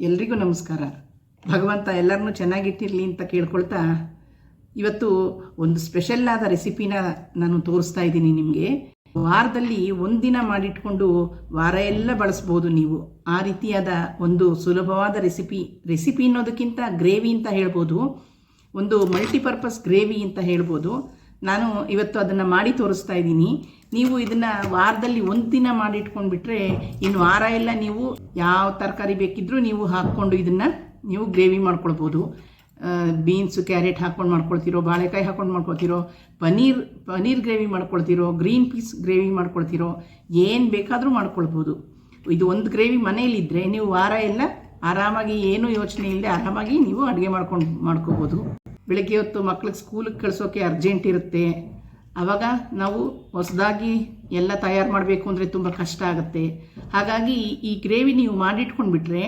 ಎಲ್ರಿಗೂ ನಮಸ್ಕಾರ. ಭಗವಂತ ಎಲ್ಲರನ್ನೂ ಚೆನ್ನಾಗಿಟ್ಟಿರಲಿ ಅಂತ ಕೇಳ್ಕೊಳ್ತಾ ಇವತ್ತು ಒಂದು ಸ್ಪೆಷಲ್ ಆದ ರೆಸಿಪಿನ ನಾನು ತೋರಿಸ್ತಾ ಇದ್ದೀನಿ ನಿಮಗೆ. ವಾರದಲ್ಲಿ ಒಂದಿನ ಮಾಡಿಟ್ಕೊಂಡು ವಾರ ಎಲ್ಲ ಬಳಸ್ಬೋದು ನೀವು. ಆ ರೀತಿಯಾದ ಒಂದು ಸುಲಭವಾದ ರೆಸಿಪಿ ರೆಸಿಪಿ ಅನ್ನೋದಕ್ಕಿಂತ ಗ್ರೇವಿ ಅಂತ ಹೇಳ್ಬೋದು. ಒಂದು ಮಲ್ಟಿಪರ್ಪಸ್ ಗ್ರೇವಿ ಅಂತ ಹೇಳ್ಬೋದು. ನಾನು ಇವತ್ತು ಅದನ್ನು ಮಾಡಿ ತೋರಿಸ್ತಾ ಇದ್ದೀನಿ. ನೀವು ಇದನ್ನು ವಾರದಲ್ಲಿ ಒಂದು ದಿನ ಮಾಡಿಟ್ಕೊಂಡ್ಬಿಟ್ರೆ ಇನ್ನು ವಾರ ಎಲ್ಲ ನೀವು ಯಾವ ತರಕಾರಿ ಬೇಕಿದ್ರೂ ನೀವು ಹಾಕ್ಕೊಂಡು ಇದನ್ನು ನೀವು ಗ್ರೇವಿ ಮಾಡ್ಕೊಳ್ಬೋದು. ಬೀನ್ಸು ಕ್ಯಾರೆಟ್ ಹಾಕ್ಕೊಂಡು ಮಾಡ್ಕೊಳ್ತಿರೋ, ಬಾಳೆಕಾಯಿ ಹಾಕ್ಕೊಂಡು ಮಾಡ್ಕೊಳ್ತಿರೋ, ಪನೀರ್ ಪನೀರ್ ಗ್ರೇವಿ ಮಾಡ್ಕೊಳ್ತಿರೋ ಗ್ರೀನ್ ಪೀಸ್ ಗ್ರೇವಿ ಮಾಡ್ಕೊಳ್ತಿರೋ, ಏನು ಬೇಕಾದರೂ ಮಾಡ್ಕೊಳ್ಬೋದು. ಇದು ಒಂದು ಗ್ರೇವಿ ಮನೆಯಲ್ಲಿದ್ದರೆ ನೀವು ವಾರ ಎಲ್ಲ ಆರಾಮಾಗಿ ಏನೂ ಯೋಚನೆ ಇಲ್ಲದೆ ಆರಾಮಾಗಿ ನೀವು ಅಡುಗೆ ಮಾಡ್ಕೊಂಡು ಮಾಡ್ಕೋಬೋದು. ಬೆಳಗ್ಗೆ ಹೊತ್ತು ಮಕ್ಳಿಗೆ ಸ್ಕೂಲಿಗೆ ಕಳಿಸೋಕೆ ಅರ್ಜೆಂಟ್ ಇರುತ್ತೆ. ಆವಾಗ ನಾವು ಹೊಸದಾಗಿ ಎಲ್ಲ ತಯಾರು ಮಾಡಬೇಕು ಅಂದರೆ ತುಂಬ ಕಷ್ಟ ಆಗುತ್ತೆ. ಹಾಗಾಗಿ ಈ ಗ್ರೇವಿ ನೀವು ಮಾಡಿಟ್ಕೊಂಡ್ಬಿಟ್ರೆ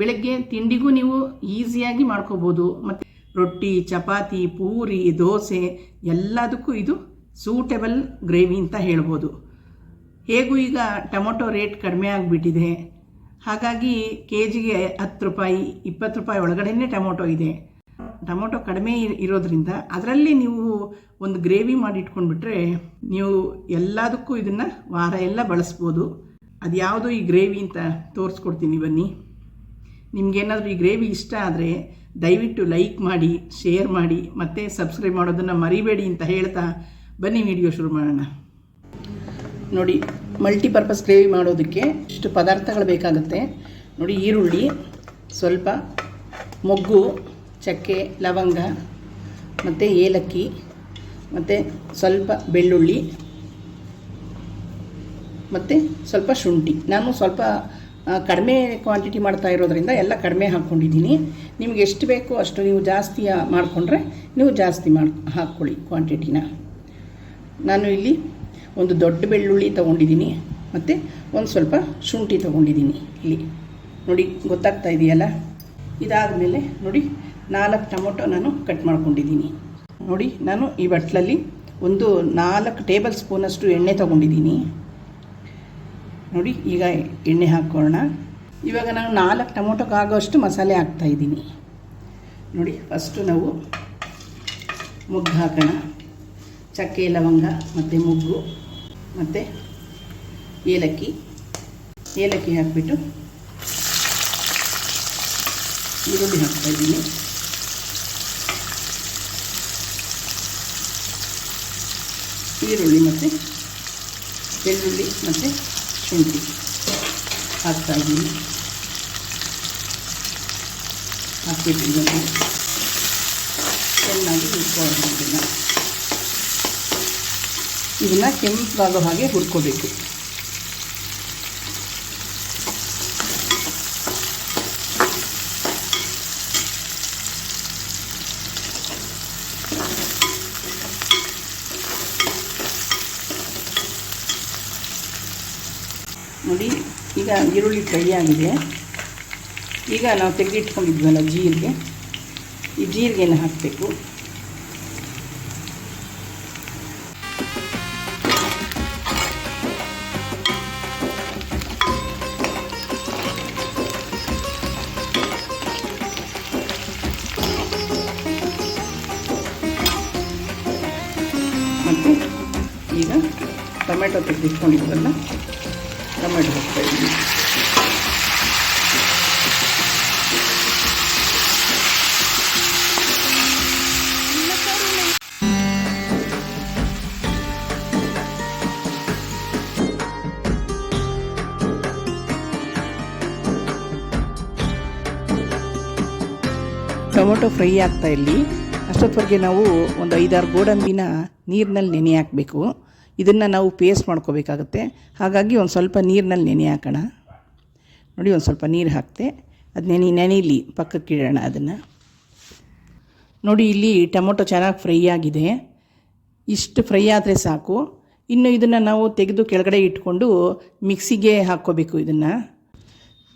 ಬೆಳಗ್ಗೆ ತಿಂಡಿಗೂ ನೀವು ಈಸಿಯಾಗಿ ಮಾಡ್ಕೋಬೋದು. ಮತ್ತು ರೊಟ್ಟಿ, ಚಪಾತಿ, ಪೂರಿ, ದೋಸೆ ಎಲ್ಲದಕ್ಕೂ ಇದು ಸೂಟೆಬಲ್ ಗ್ರೇವಿ ಅಂತ ಹೇಳ್ಬೋದು. ಹೇಗೂ ಈಗ ಟೊಮೊಟೊ ರೇಟ್ ಕಡಿಮೆ ಆಗಿಬಿಟ್ಟಿದೆ. ಹಾಗಾಗಿ ಕೆ ಜಿಗೆ ಹತ್ತು ರೂಪಾಯಿ, ಇಪ್ಪತ್ತು ರೂಪಾಯಿ ಒಳಗಡೆನೇ ಟೊಮೊಟೊ ಇದೆ. ಟೊಮೊಟೊ ಕಡಿಮೆ ಇರೋದ್ರಿಂದ ಅದರಲ್ಲಿ ನೀವು ಒಂದು ಗ್ರೇವಿ ಮಾಡಿ ಇಟ್ಕೊಂಡ್ಬಿಟ್ರೆ ನೀವು ಎಲ್ಲದಕ್ಕೂ ಇದನ್ನು ವಾರ ಎಲ್ಲ ಬಳಸ್ಬೋದು. ಅದು ಯಾವುದು ಈ ಗ್ರೇವಿ ಅಂತ ತೋರಿಸ್ಕೊಡ್ತೀನಿ ಬನ್ನಿ. ನಿಮಗೇನಾದರೂ ಈ ಗ್ರೇವಿ ಇಷ್ಟ ಆದರೆ ದಯವಿಟ್ಟು ಲೈಕ್ ಮಾಡಿ, ಶೇರ್ ಮಾಡಿ, ಮತ್ತು ಸಬ್ಸ್ಕ್ರೈಬ್ ಮಾಡೋದನ್ನು ಮರಿಬೇಡಿ ಅಂತ ಹೇಳ್ತಾ ಬನ್ನಿ ವಿಡಿಯೋ ಶುರು ಮಾಡೋಣ. ನೋಡಿ, ಮಲ್ಟಿಪರ್ಪಸ್ ಗ್ರೇವಿ ಮಾಡೋದಕ್ಕೆ ಇಷ್ಟು ಪದಾರ್ಥಗಳು ಬೇಕಾಗುತ್ತೆ. ನೋಡಿ, ಈರುಳ್ಳಿ, ಸ್ವಲ್ಪ ಮೊಗ್ಗು ಚಕ್ಕೆ, ಲವಂಗ, ಮತ್ತು ಏಲಕ್ಕಿ, ಮತ್ತು ಸ್ವಲ್ಪ ಬೆಳ್ಳುಳ್ಳಿ, ಮತ್ತು ಸ್ವಲ್ಪ ಶುಂಠಿ. ನಾನು ಸ್ವಲ್ಪ ಕಡಿಮೆ ಕ್ವಾಂಟಿಟಿ ಮಾಡ್ತಾ ಇರೋದರಿಂದ ಎಲ್ಲ ಕಡಿಮೆ ಹಾಕ್ಕೊಂಡಿದ್ದೀನಿ. ನಿಮ್ಗೆ ಎಷ್ಟು ಬೇಕೋ ಅಷ್ಟು ನೀವು ಜಾಸ್ತಿ ಮಾಡಿಕೊಂಡ್ರೆ ನೀವು ಜಾಸ್ತಿ ಮಾಡಿ, ಹಾಕ್ಕೊಳ್ಳಿ ಕ್ವಾಂಟಿಟಿನ ನಾನು ಇಲ್ಲಿ ಒಂದು ದೊಡ್ಡ ಬೆಳ್ಳುಳ್ಳಿ ತೊಗೊಂಡಿದ್ದೀನಿ, ಮತ್ತು ಒಂದು ಸ್ವಲ್ಪ ಶುಂಠಿ ತೊಗೊಂಡಿದ್ದೀನಿ ಇಲ್ಲಿ. ನೋಡಿ, ಗೊತ್ತಾಗ್ತಾ ಇದೆಯಲ್ಲ? ಇದಾದಮೇಲೆ ನೋಡಿ ನಾಲ್ಕು ಟೊಮೊಟೊ ನಾನು ಕಟ್ ಮಾಡ್ಕೊಂಡಿದ್ದೀನಿ. ನೋಡಿ, ನಾನು ಈ ಬಟ್ಲಲ್ಲಿ ಒಂದು ನಾಲ್ಕು ಟೇಬಲ್ ಸ್ಪೂನಷ್ಟು ಎಣ್ಣೆ ತೊಗೊಂಡಿದ್ದೀನಿ. ನೋಡಿ, ಈಗ ಎಣ್ಣೆ ಹಾಕೋಣ. ಇವಾಗ ನಾನು ನಾಲ್ಕು ಟೊಮೊಟೊಗೆ ಆಗೋಷ್ಟು ಮಸಾಲೆ ಹಾಕ್ತಾ ಇದ್ದೀನಿ. ನೋಡಿ, ಫಸ್ಟು ನಾವು ಮುಗ್ಗು ಹಾಕೋಣ. ಚಕ್ಕೆ, ಲವಂಗ, ಮತ್ತು ಮುಗ್ಗು, ಮತ್ತು ಏಲಕ್ಕಿ. ಏಲಕ್ಕಿ ಹಾಕಿಬಿಟ್ಟು ಈರುಳ್ಳಿ ಹಾಕ್ತಾ ಇದ್ದೀನಿ ಈರುಳ್ಳಿ ಮತ್ತು ಬೆಳ್ಳುಳ್ಳಿ ಮತ್ತು ಶುಂಠಿ. ಹಾಕ್ತಾ ಇದ್ದೀನಿ. ಹಾಕ್ಬಿಟ್ಟು ಇದನ್ನು ಚೆನ್ನಾಗಿ ಹುರ್ಕೊಳ್ಳೋಣ ಇದನ್ನು. ಇದನ್ನು ಕೆಂಪಾಗೋ ಹಾಗೆ ಹುರ್ಕೋಬೇಕು. ನೋಡಿ, ಈಗ ಈರುಳ್ಳಿ ಫ್ರೈ ಆಗಿದೆ. ಈಗ ನಾವು ತೆಗೆದಿಟ್ಕೊಂಡಿದ್ವಲ್ಲ ಜೀರಿಗೆ. ಈ ಜೀರಿಗೆನ ಹಾಕಬೇಕು. ಮತ್ತು ಈಗ ಟೊಮೆಟೊ ತೆಗೆದಿಟ್ಕೊಂಡಿದ್ವಲ್ಲ. ಟೊಮೆಟೊ ಹಾಕ್ತಾ ಟೊಮೊಟೊ ಫ್ರೈ ಆಗ್ತಾ ಇಲ್ಲಿ ಅಷ್ಟೊತ್ತವರೆಗೆ ನಾವು ಒಂದು ಐದಾರು ಗೋಡಂಬಿನ ನೀರಿನಲ್ಲಿ ನೆನೆ ಹಾಕಬೇಕು. ಇದನ್ನು ನಾವು ಪೇಸ್ಟ್ ಮಾಡ್ಕೋಬೇಕಾಗುತ್ತೆ. ಹಾಗಾಗಿ ಒಂದು ಸ್ವಲ್ಪ ನೀರಿನಲ್ಲಿ ನೆನೆ ಹಾಕೋಣ. ನೋಡಿ, ಒಂದು ಸ್ವಲ್ಪ ನೀರು ಹಾಕ್ತೆ. ಅದು ನೆನೆ ನೆನೆಯಲಿ ಪಕ್ಕಕ್ಕೆ ಇಡೋಣ ಅದನ್ನು. ನೋಡಿ, ಇಲ್ಲಿ ಟೊಮೊಟೊ ಚೆನ್ನಾಗಿ ಫ್ರೈ ಆಗಿದೆ. ಇಷ್ಟು ಫ್ರೈ ಆದರೆ ಸಾಕು. ಇನ್ನು ಇದನ್ನು ನಾವು ತೆಗೆದು ಕೆಳಗಡೆ ಇಟ್ಕೊಂಡು ಮಿಕ್ಸಿಗೆ ಹಾಕ್ಕೋಬೇಕು ಇದನ್ನು.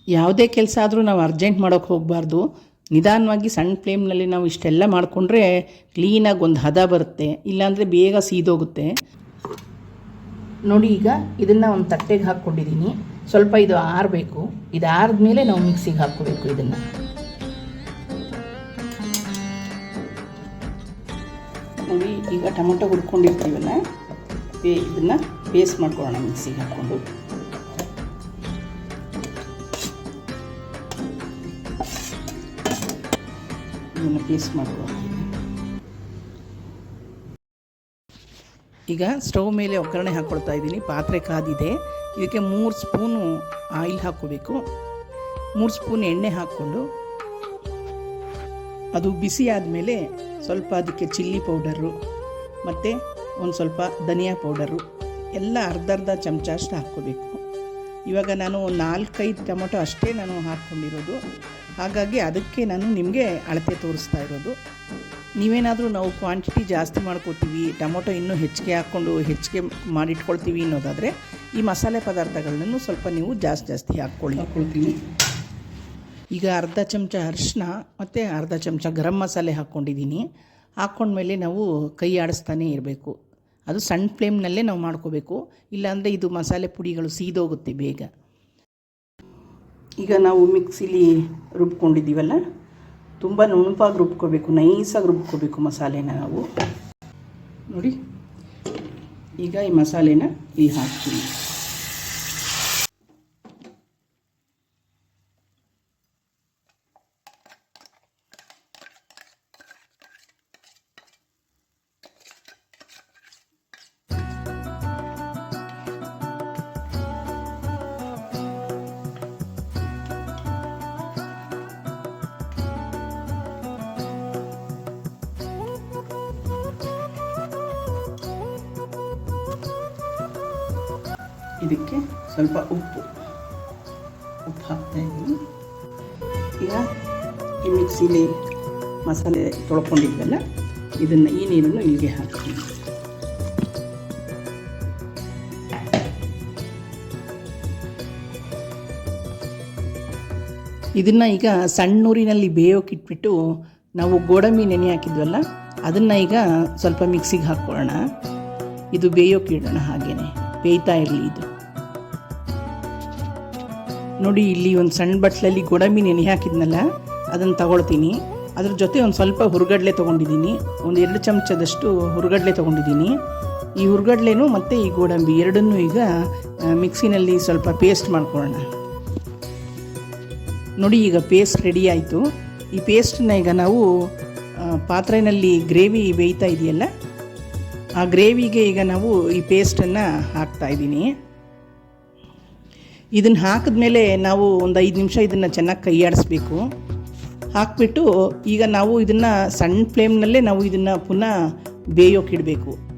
ಯಾವುದೇ ಕೆಲಸ ಆದರೂ ನಾವು ಅರ್ಜೆಂಟ್ ಮಾಡೋಕ್ಕೆ ಹೋಗಬಾರ್ದು. ನಿಧಾನವಾಗಿ ಸಣ್ಣ ಫ್ಲೇಮ್ನಲ್ಲಿ ನಾವು ಇಷ್ಟೆಲ್ಲ ಮಾಡಿಕೊಂಡ್ರೆ ಕ್ಲೀನಾಗಿ ಒಂದು ಹದ ಬರುತ್ತೆ. ಇಲ್ಲಾಂದರೆ ಬೇಗ ಸೀದೋಗುತ್ತೆ. ನೋಡಿ ಈಗ ಇದನ್ನು ಒಂದು ತಟ್ಟೆಗೆ ಹಾಕ್ಕೊಂಡಿದ್ದೀನಿ ಸ್ವಲ್ಪ ಇದು ಆರಬೇಕು. ಇದು ಆರಿದ್ಮೇಲೆ ನಾವು ಮಿಕ್ಸಿಗೆ ಹಾಕ್ಕೋಬೇಕು ಇದನ್ನು. ನೋಡಿ, ಈಗ ಟೊಮೊಟೊ ಹುರ್ಕೊಂಡಿರ್ತೀವಲ್ಲ, ಪೇ ಇದನ್ನು ಪೇಸ್ಟ್ ಮಾಡ್ಕೊಳ್ಳೋಣ ಮಿಕ್ಸಿಗೆ ಹಾಕ್ಕೊಂಡು. ಇದನ್ನು ಪೇಸ್ಟ್ ಮಾಡ್ಕೊಳ್ಳೋಣ. ಈಗ ಸ್ಟವ್ ಮೇಲೆ ಒಗ್ಗರಣೆ ಹಾಕ್ಕೊಳ್ತಾ ಇದ್ದೀನಿ. ಪಾತ್ರೆ ಕಾದಿದೆ. ಇದಕ್ಕೆ ಮೂರು ಸ್ಪೂನು ಆಯಿಲ್ ಹಾಕ್ಕೋಬೇಕು. ಮೂರು ಸ್ಪೂನ್ ಎಣ್ಣೆ ಹಾಕ್ಕೊಂಡು ಅದು ಬಿಸಿ ಆದಮೇಲೆ ಸ್ವಲ್ಪ ಅದಕ್ಕೆ ಚಿಲ್ಲಿ ಪೌಡರು ಮತ್ತು ಒಂದು ಸ್ವಲ್ಪ ಧನಿಯಾ ಪೌಡರು ಎಲ್ಲ ಅರ್ಧ ಅರ್ಧ ಚಮಚ ಅಷ್ಟು ಹಾಕ್ಕೋಬೇಕು. ಇವಾಗ ನಾನು ನಾಲ್ಕೈದು ಟೊಮೊಟೊ ಅಷ್ಟೇ ನಾನು ಹಾಕ್ಕೊಂಡಿರೋದು. ಹಾಗಾಗಿ ಅದಕ್ಕೆ ನಾನು ನಿಮಗೆ ಅಳತೆ ತೋರಿಸ್ತಾ ಇರೋದು. ನೀವೇನಾದರೂ ನಾವು ಕ್ವಾಂಟಿಟಿ ಜಾಸ್ತಿ ಮಾಡ್ಕೋತೀವಿ ಟೊಮೊಟೊ ಇನ್ನೂ ಹೆಚ್ಚಿಗೆ ಹಾಕ್ಕೊಂಡು ಹೆಚ್ಚಿಗೆ ಮಾಡಿಟ್ಕೊಳ್ತೀವಿ ಅನ್ನೋದಾದರೆ ಈ ಮಸಾಲೆ ಪದಾರ್ಥಗಳನ್ನು ಸ್ವಲ್ಪ ನೀವು ಜಾಸ್ತಿ ಜಾಸ್ತಿ ಹಾಕ್ಕೊಳ್ಳಿ. ಹಾಕ್ಕೊಳ್ತೀವಿ ಈಗ ಅರ್ಧ ಚಮಚ ಅರಿಶಿನ ಮತ್ತು ಅರ್ಧ ಚಮಚ ಗರಂ ಮಸಾಲೆ ಹಾಕ್ಕೊಂಡಿದ್ದೀನಿ. ಹಾಕ್ಕೊಂಡ್ಮೇಲೆ ನಾವು ಕೈ ಆಡಿಸ್ತಾನೆ ಇರಬೇಕು. ಅದು ಸಣ್ಣ ಫ್ಲೇಮ್ನಲ್ಲೇ ನಾವು ಮಾಡ್ಕೋಬೇಕು. ಇಲ್ಲಾಂದರೆ ಇದು ಮಸಾಲೆ ಪುಡಿಗಳು ಸೀದೋಗುತ್ತೆ ಬೇಗ. ಈಗ ನಾವು ಮಿಕ್ಸಿಲಿ ರುಬ್ಕೊಂಡಿದ್ದೀವಲ್ಲ? ತುಂಬ ನುಣುಪಾಗಿ ರುಬ್ಕೋಬೇಕು ನೈಸಾಗಿ ರುಬ್ಕೋಬೇಕು ಮಸಾಲೆನ ನಾವು. ನೋಡಿ ಈಗ ಈ ಮಸಾಲೆನ ಇಲ್ಲಿ ಹಾಕ್ತೀನಿ. ಇದಕ್ಕೆ ಸ್ವಲ್ಪ ಉಪ್ಪು. ಉಪ್ಪು ಹಾಕ್ತಾ ಇದ್ದೀನಿ. ಈಗ ಈ ಮಿಕ್ಸಿಲಿ ಮಸಾಲೆ ತೊಳ್ಕೊಂಡಿದ್ವಲ್ಲ, ಇದನ್ನು ಈ ನೀರನ್ನು ಇಲ್ಲಿಗೆ ಹಾಕ್ತೀನಿ. ಇದನ್ನು ಈಗ ಸಣ್ಣ ಊರಿನಲ್ಲಿ ಬೇಯೋಕೆ ಇಟ್ಬಿಟ್ಟು ನಾವು ಗೋಡಂಬಿ ನೆನೆ ಹಾಕಿದ್ವಲ್ಲ, ಅದನ್ನು ಈಗ ಸ್ವಲ್ಪ ಮಿಕ್ಸಿಗೆ ಹಾಕ್ಕೊಳ್ಳೋಣ. ಇದು ಬೇಯೋಕೆ ಇಡೋಣ ಹಾಗೇನೆ, ಬೇಯ್ತಾ ಇರಲಿ ಇದು. ನೋಡಿ, ಇಲ್ಲಿ ಒಂದು ಸಣ್ಣ ಬಟ್ಲಲ್ಲಿ ಗೋಡಂಬಿ ನೆನೆ ಹಾಕಿದ್ನಲ್ಲ, ಅದನ್ನು ತಗೊಳ್ತೀನಿ. ಅದ್ರ ಜೊತೆ ಒಂದು ಸ್ವಲ್ಪ ಹುರುಗಡ್ಲೆ ತೊಗೊಂಡಿದ್ದೀನಿ. ಒಂದು ಎರಡು ಚಮಚದಷ್ಟು ಹುರುಗಡ್ಲೆ ತೊಗೊಂಡಿದ್ದೀನಿ. ಈ ಹುರುಗಡ್ಲೆನೂ ಮತ್ತು ಈ ಗೋಡಂಬಿ ಎರಡನ್ನೂ ಈಗ ಮಿಕ್ಸಿನಲ್ಲಿ ಸ್ವಲ್ಪ ಪೇಸ್ಟ್ ಮಾಡ್ಕೊಳ್ಳೋಣ. ನೋಡಿ, ಈಗ ಪೇಸ್ಟ್ ರೆಡಿ ಆಯಿತು. ಈ ಪೇಸ್ಟನ್ನ ಈಗ ನಾವು ಪಾತ್ರೆಯಲ್ಲಿ ಗ್ರೇವಿ ಬೇಯ್ತಾ ಇದೆಯಲ್ಲ, ಆ ಗ್ರೇವಿಗೆ ಈಗ ನಾವು ಈ ಪೇಸ್ಟನ್ನು ಹಾಕ್ತಾ ಇದ್ದೀನಿ. ಇದನ್ನು ಹಾಕಿದ್ಮೇಲೆ ನಾವು ಒಂದು ಐದು ನಿಮಿಷ ಇದನ್ನು ಚೆನ್ನಾಗಿ ಕೈಯಾಡಿಸ್ಬೇಕು. ಹಾಕ್ಬಿಟ್ಟು ಈಗ ನಾವು ಇದನ್ನು ಸಣ್ಣ ಫ್ಲೇಮ್ನಲ್ಲೇ ನಾವು ಇದನ್ನು ಪುನಃ ಬೇಯೋಕ್ಕಿಡಬೇಕು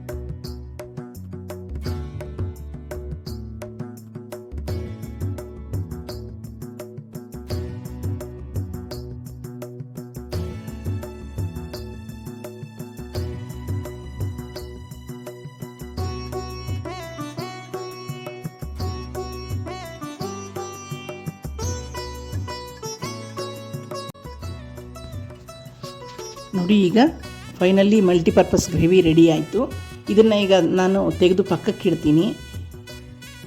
ನೋಡಿ ಈಗ ಫೈನಲಿ ಮಲ್ಟಿಪರ್ಪಸ್ ಗ್ರೇವಿ ರೆಡಿ ಆಯಿತು. ಇದನ್ನು ಈಗ ನಾನು ತೆಗೆದು ಪಕ್ಕಕ್ಕೆ ಇಡ್ತೀನಿ.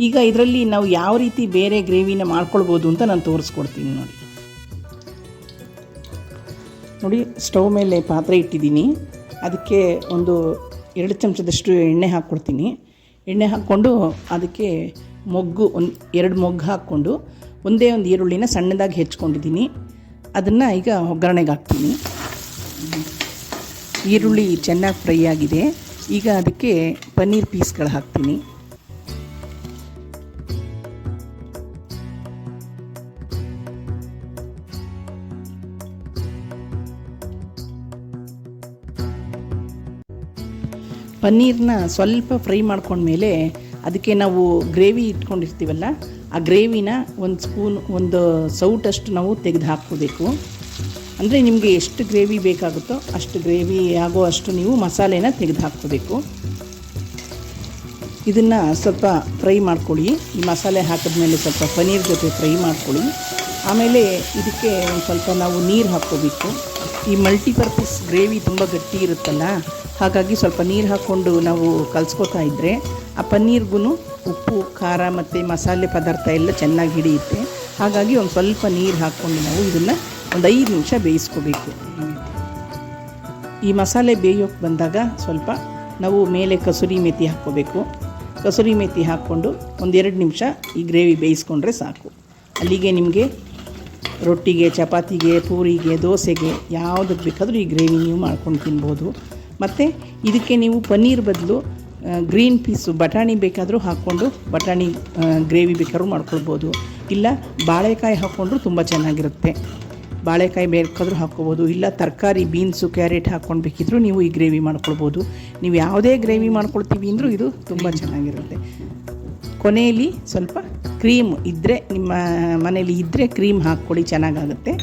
ಈಗ ಇದರಲ್ಲಿ ನಾವು ಯಾವ ರೀತಿ ಬೇರೆ ಗ್ರೇವಿನ ಮಾಡ್ಕೊಳ್ಬೋದು ಅಂತ ನಾನು ತೋರಿಸ್ಕೊಡ್ತೀನಿ ನೋಡಿ. ನೋಡಿ, ಸ್ಟವ್ ಮೇಲೆ ಪಾತ್ರೆ ಇಟ್ಟಿದ್ದೀನಿ. ಅದಕ್ಕೆ ಒಂದು ಎರಡು ಚಮಚದಷ್ಟು ಎಣ್ಣೆ ಹಾಕ್ಕೊಡ್ತೀನಿ. ಎಣ್ಣೆ ಹಾಕ್ಕೊಂಡು ಅದಕ್ಕೆ ಮೊಗ್ಗು ಒಂದು ಎರಡು ಮೊಗ್ಗು ಹಾಕ್ಕೊಂಡು ಒಂದೇ ಒಂದು ಈರುಳ್ಳಿನ ಸಣ್ಣದಾಗಿ ಹೆಚ್ಕೊಂಡಿದ್ದೀನಿ. ಅದನ್ನು ಈಗ ಒಗ್ಗರಣೆಗೆ ಹಾಕ್ತೀನಿ. ಈರುಳ್ಳಿ ಚೆನ್ನಾಗಿ ಫ್ರೈ ಆಗಿದೆ. ಈಗ ಅದಕ್ಕೆ ಪನ್ನೀರ್ ಪೀಸ್ಗಳು ಹಾಕ್ತೀನಿ. ಪನ್ನೀರ್ನ ಸ್ವಲ್ಪ ಫ್ರೈ ಮಾಡ್ಕೊಂಡ್ಮೇಲೆ ಅದಕ್ಕೆ ನಾವು ಗ್ರೇವಿ ಇಟ್ಕೊಂಡಿರ್ತೀವಲ್ಲ, ಆ ಗ್ರೇವಿನ ಒಂದು ಸ್ಪೂನ್, ಒಂದು ಸೌಟಷ್ಟು ನಾವು ತೆಗೆದು ಹಾಕ್ಕೋಬೇಕು. ಅಂದರೆ ನಿಮಗೆ ಎಷ್ಟು ಗ್ರೇವಿ ಬೇಕಾಗುತ್ತೋ ಅಷ್ಟು ಗ್ರೇವಿ ಆಗೋ ಅಷ್ಟು ನೀವು ಮಸಾಲೆನ ತೆಗೆದು ಹಾಕ್ಕೋಬೇಕು. ಇದನ್ನು ಸ್ವಲ್ಪ ಫ್ರೈ ಮಾಡ್ಕೊಳ್ಳಿ. ಈ ಮಸಾಲೆ ಹಾಕಿದ್ಮೇಲೆ ಸ್ವಲ್ಪ ಪನ್ನೀರ್ ಜೊತೆ ಫ್ರೈ ಮಾಡ್ಕೊಳ್ಳಿ. ಆಮೇಲೆ ಇದಕ್ಕೆ ಒಂದು ಸ್ವಲ್ಪ ನಾವು ನೀರು ಹಾಕ್ಕೋಬೇಕು. ಈ ಮಲ್ಟಿಪರ್ಪಸ್ ಗ್ರೇವಿ ತುಂಬ ಗಟ್ಟಿ ಇರುತ್ತಲ್ಲ, ಹಾಗಾಗಿ ಸ್ವಲ್ಪ ನೀರು ಹಾಕ್ಕೊಂಡು ನಾವು ಕಲಿಸ್ಕೋತಾ ಇದ್ದರೆ ಆ ಪನ್ನೀರ್ಗೂ ಉಪ್ಪು, ಖಾರ ಮತ್ತು ಮಸಾಲೆ ಪದಾರ್ಥ ಎಲ್ಲ ಚೆನ್ನಾಗಿ ಹಿಡಿಯುತ್ತೆ. ಹಾಗಾಗಿ ಒಂದು ಸ್ವಲ್ಪ ನೀರು ಹಾಕ್ಕೊಂಡು ನಾವು ಇದನ್ನು ಒಂದು ಐದು ನಿಮಿಷ ಬೇಯಿಸ್ಕೋಬೇಕು. ಈ ಮಸಾಲೆ ಬೇಯೋಕ್ಕೆ ಬಂದಾಗ ಸ್ವಲ್ಪ ನಾವು ಮೇಲೆ ಕಸೂರಿ ಮೆಥಿ ಹಾಕ್ಕೋಬೇಕು. ಕಸೂರಿ ಮೆಥಿ ಹಾಕ್ಕೊಂಡು ಒಂದೆರಡು ನಿಮಿಷ ಈ ಗ್ರೇವಿ ಬೇಯಿಸ್ಕೊಂಡ್ರೆ ಸಾಕು. ಅಲ್ಲಿಗೆ ನಿಮಗೆ ರೊಟ್ಟಿಗೆ, ಚಪಾತಿಗೆ, ಪೂರಿಗೆ, ದೋಸೆಗೆ ಯಾವುದಕ್ಕೆ ಬೇಕಾದರೂ ಈ ಗ್ರೇವಿ ನೀವು ಮಾಡ್ಕೊಂಡು ತಿನ್ಬೋದು. ಮತ್ತು ಇದಕ್ಕೆ ನೀವು ಪನ್ನೀರ್ ಬದಲು ಗ್ರೀನ್ ಪೀಸು, ಬಟಾಣಿ ಬೇಕಾದರೂ ಹಾಕ್ಕೊಂಡು ಬಟಾಣಿ ಗ್ರೇವಿ ಬೇಕಾದ್ರೂ ಮಾಡ್ಕೊಳ್ಬೋದು. ಇಲ್ಲ, ಬಾಳೆಕಾಯಿ ಹಾಕ್ಕೊಂಡ್ರೂ ತುಂಬ ಚೆನ್ನಾಗಿರುತ್ತೆ. ಬಾಳೆಕಾಯಿ ಬೇಕಾದರೂ ಹಾಕ್ಕೋಬೋದು, ಇಲ್ಲ ತರಕಾರಿ, ಬೀನ್ಸು, ಕ್ಯಾರೆಟ್ ಹಾಕ್ಕೊಂಡು ನೀವು ಈ ಗ್ರೇವಿ ಮಾಡ್ಕೊಳ್ಬೋದು. ನೀವು ಯಾವುದೇ ಗ್ರೇವಿ ಮಾಡ್ಕೊಳ್ತೀವಿ ಅಂದರೂ ಇದು ತುಂಬ ಚೆನ್ನಾಗಿರುತ್ತೆ. ಕೊನೆಯಲ್ಲಿ ಸ್ವಲ್ಪ ಕ್ರೀಮ್ ಇದ್ದರೆ ನಿಮ್ಮ ಮನೇಲಿ ಇದ್ದರೆ ಕ್ರೀಮ್ ಹಾಕ್ಕೊಳ್ಳಿ, ಚೆನ್ನಾಗಾಗುತ್ತೆ.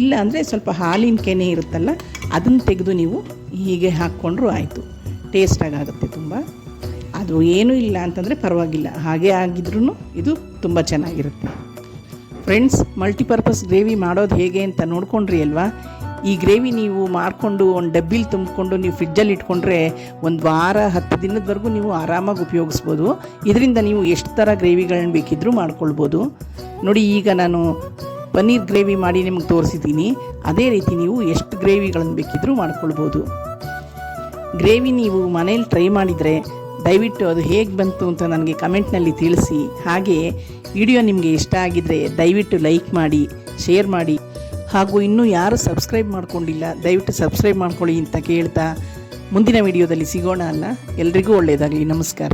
ಇಲ್ಲ ಅಂದರೆ ಸ್ವಲ್ಪ ಹಾಲಿನ ಕೆನೆ ಇರುತ್ತಲ್ಲ, ಅದನ್ನು ತೆಗೆದು ನೀವು ಹೀಗೆ ಹಾಕ್ಕೊಂಡ್ರೂ ಆಯಿತು. ಟೇಸ್ಟಾಗಿ ಆಗುತ್ತೆ ತುಂಬ. ಅದು ಏನೂ ಇಲ್ಲ ಅಂತಂದರೆ ಪರವಾಗಿಲ್ಲ. ಹಾಗೆ ಆಗಿದ್ರೂ ಇದು ತುಂಬ ಚೆನ್ನಾಗಿರುತ್ತೆ. ಫ್ರೆಂಡ್ಸ್, ಮಲ್ಟಿಪರ್ಪಸ್ ಗ್ರೇವಿ ಮಾಡೋದು ಹೇಗೆ ಅಂತ ನೋಡ್ಕೊಂಡ್ರಿ ಅಲ್ವಾ? ಈ ಗ್ರೇವಿ ನೀವು ಮಾರ್ಕೊಂಡು ಒಂದು ಡಬ್ಬಿಲಿ ತುಂಬಿಕೊಂಡು ನೀವು ಫ್ರಿಜ್ಜಲ್ಲಿ ಇಟ್ಕೊಂಡ್ರೆ ಒಂದು ವಾರ, ಹತ್ತು ದಿನದವರೆಗೂ ನೀವು ಆರಾಮಾಗಿ ಉಪಯೋಗಿಸ್ಬೋದು. ಇದರಿಂದ ನೀವು ಎಷ್ಟು ಥರ ಗ್ರೇವಿಗಳನ್ನ ಬೇಕಿದ್ದರೂ ಮಾಡ್ಕೊಳ್ಬೋದು. ನೋಡಿ, ಈಗ ನಾನು ಪನ್ನೀರ್ ಗ್ರೇವಿ ಮಾಡಿ ನಿಮಗೆ ತೋರಿಸಿದ್ದೀನಿ. ಅದೇ ರೀತಿ ನೀವು ಎಷ್ಟು ಗ್ರೇವಿಗಳನ್ನು ಬೇಕಿದ್ದರೂ ಮಾಡ್ಕೊಳ್ಬೋದು. ಗ್ರೇವಿ ನೀವು ಮನೇಲಿ ಟ್ರೈ ಮಾಡಿದರೆ ದಯವಿಟ್ಟು ಅದು ಹೇಗೆ ಬಂತು ಅಂತ ನನಗೆ ಕಮೆಂಟ್ನಲ್ಲಿ ತಿಳಿಸಿ. ಹಾಗೆ ವಿಡಿಯೋ ನಿಮಗೆ ಇಷ್ಟ ಆಗಿದ್ರೆ ದಯವಿಟ್ಟು ಲೈಕ್ ಮಾಡಿ, ಶೇರ್ ಮಾಡಿ. ಹಾಗೂ ಇನ್ನೂ ಯಾರು ಸಬ್ಸ್ಕ್ರೈಬ್ ಮಾಡ್ಕೊಂಡಿಲ್ಲ, ದಯವಿಟ್ಟು ಸಬ್ಸ್ಕ್ರೈಬ್ ಮಾಡ್ಕೊಳ್ಳಿ ಅಂತ ಕೇಳ್ತಾ ಮುಂದಿನ ವಿಡಿಯೋದಲ್ಲಿ ಸಿಗೋಣ ಅಲ್ಲ. ಎಲ್ರಿಗೂ ಒಳ್ಳೆಯದಾಗಲಿ ನಮಸ್ಕಾರ.